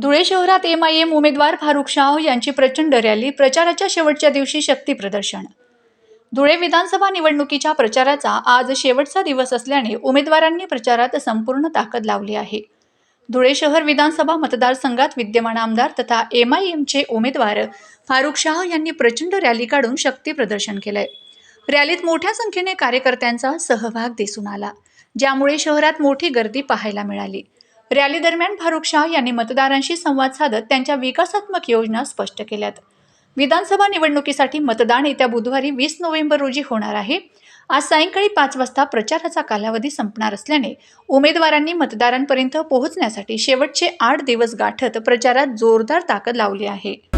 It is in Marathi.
धुळे शहरात एम आय एम उमेदवार फारुख शाह यांची प्रचंड रॅली प्रचाराच्या शेवटच्या दिवशी शक्ती प्रदर्शन. धुळे विधानसभा निवडणुकीच्या प्रचाराचा आज शेवटचा दिवस असल्याने उमेदवारांनी प्रचारात संपूर्ण ताकद लावली आहे. धुळे शहर विधानसभा मतदारसंघात विद्यमान आमदार तथा एम आय एमचे उमेदवार फारुख शाह यांनी प्रचंड रॅली काढून शक्ती प्रदर्शन केलंय. रॅलीत मोठ्या संख्येने कार्यकर्त्यांचा सहभाग दिसून आला ज्यामुळे शहरात मोठी गर्दी पाहायला मिळाली. रॅली दरम्यान फारुख शाह यांनी मतदारांशी संवाद साधत त्यांच्या विकासात्मक योजना स्पष्ट केल्यात. विधानसभा निवडणुकीसाठी मतदान येत्या बुधवारी वीस नोव्हेंबर रोजी होणार आहे. आज सायंकाळी पाच वाजता प्रचाराचा कालावधी संपणार असल्याने उमेदवारांनी मतदारांपर्यंत पोहोचण्यासाठी शेवटचे आठ दिवस गाठत प्रचारात जोरदार ताकद लावली आहे.